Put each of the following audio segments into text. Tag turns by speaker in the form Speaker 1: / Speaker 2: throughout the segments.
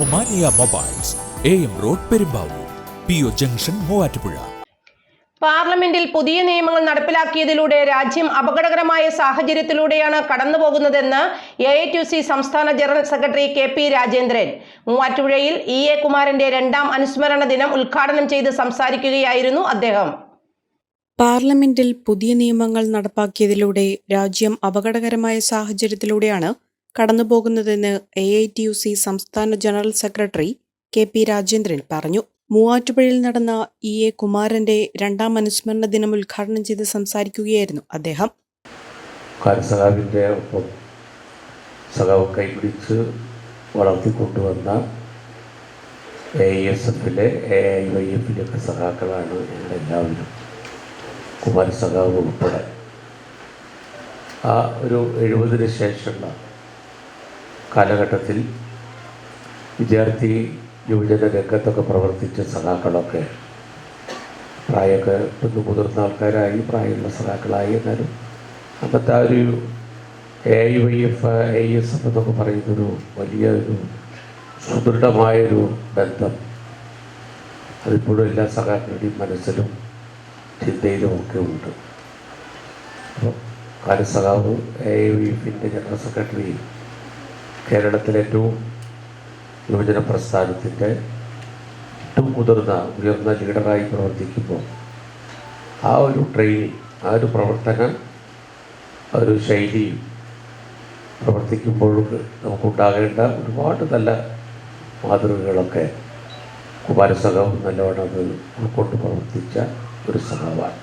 Speaker 1: Omania mobiles A M road Perumbavoor P O junction Muvattupuzha.
Speaker 2: പാർലമെന്റിൽ പുതിയ നിയമങ്ങൾ നടപ്പിലാക്കിയതിലൂടെ രാജ്യം അപകടകരമായ സാഹചര്യത്തിലൂടെയാണ് കടന്നുപോകുന്നതെന്ന് എ ഐ ടി സി സംസ്ഥാന general secretary K P Rajendran. മൂവാറ്റുപുഴയിൽ ഇ എ കുമാരന്റെ രണ്ടാം അനുസ്മരണ ദിനം ഉദ്ഘാടനം ചെയ്ത് സംസാരിക്കുകയായിരുന്നു അദ്ദേഹം.
Speaker 3: പാർലമെന്റിൽ പുതിയ നിയമങ്ങൾ നടപ്പാക്കിയതിലൂടെ രാജ്യം അപകടകരമായ സാഹചര്യത്തിലൂടെയാണ് കടന്നുപോകുന്നതെന്ന് A I T U C സംസ്ഥാന general secretary K P Rajendran പറഞ്ഞു. മൂവാറ്റുപുഴയിൽ നടന്ന ഇ. എ. കുമാരന്റെ രണ്ടാം അനുസ്മരണ ദിനം ഉദ്ഘാടനം ചെയ്ത് സംസാരിക്കുകയായിരുന്നു അദ്ദേഹം.
Speaker 4: സഖാവ് കൈപിടിച്ച് വളർത്തിക്കൊണ്ടുവന്ന എ എസ് എഫിലെ എ ഐ വൈ എഫിലൊക്കെ സഖാക്കളാണ് ഞങ്ങളെല്ലാവരും കുമാരസഖാവ് ഉൾപ്പെടെ. ആ ഒരു എഴുപതിന് ശേഷമുള്ള കാലഘട്ടത്തിൽ വിദ്യാർത്ഥി യുവജന രംഗത്തൊക്കെ പ്രവർത്തിച്ച സഖാക്കളൊക്കെ പ്രായമൊക്കെ ഒന്ന് മുതിർന്ന ആൾക്കാരായി പ്രായമുള്ള സഖാക്കളായി എന്നാലും അന്നത്തെ ആ ഒരു A I Y F A S F എന്നൊക്കെ പറയുന്നൊരു വലിയ ഒരു സുദൃഢമായൊരു ബന്ധം. അതിപ്പോഴും എല്ലാ സഖാക്കളുടെയും മനസ്സിലും ചിന്തയിലും ഒക്കെ ഉണ്ട്. അപ്പോൾ കാലസഖാവ് എ ഐ വൈ എഫിന്റെ ജനറൽ സെക്രട്ടറി കേരളത്തിലെ ഏറ്റവും യുവജന പ്രസ്ഥാനത്തിന്റെ ഏറ്റവും മുതിർന്ന ഉയർന്ന ലീഡറായി പ്രവർത്തിക്കുമ്പോൾ ആ ഒരു ട്രെയിനിങ് ആ ഒരു പ്രവർത്തന ഒരു ശൈലിയും പ്രവർത്തിക്കുമ്പോഴും നമുക്കുണ്ടാകേണ്ട ഒരുപാട് നല്ല മാതൃകകളൊക്കെ കുമാരസംഘം നല്ലവണ്ണം അത് ഉൾക്കൊണ്ട് പ്രവർത്തിച്ച ഒരു സംഘമാണ്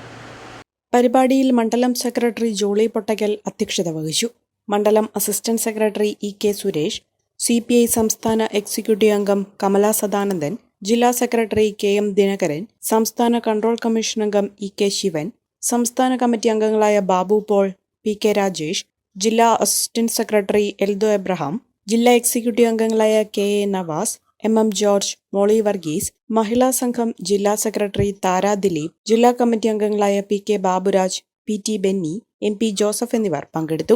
Speaker 3: പരിപാടിയിൽ മണ്ഡലം സെക്രട്ടറി ജോളി പൊട്ടകൽ അധ്യക്ഷത വഹിച്ചു. മണ്ഡലം assistant secretary E K Suresh C P I സംസ്ഥാന എക്സിക്യൂട്ടീവ് അംഗം കമല സദാനന്ദൻ ജില്ലാ സെക്രട്ടറി കെ എം ദിനകരൻ സംസ്ഥാന കൺട്രോൾ കമ്മീഷൻ അംഗം ഇ കെ ശിവൻ സംസ്ഥാന കമ്മിറ്റി അംഗങ്ങളായ ബാബു പോൾ പി കെ രാജേഷ് ജില്ലാ അസിസ്റ്റന്റ് സെക്രട്ടറി എൽദോ എബ്രഹാം ജില്ലാ എക്സിക്യൂട്ടീവ് അംഗങ്ങളായ K A Navas M M George Molly Varghese Mahila Sangham ജില്ലാ സെക്രട്ടറി താര ദിലീപ് ജില്ലാ കമ്മിറ്റി അംഗങ്ങളായ P K Baburaj P T Benny M P Joseph എന്നിവർ പങ്കെടുത്തു.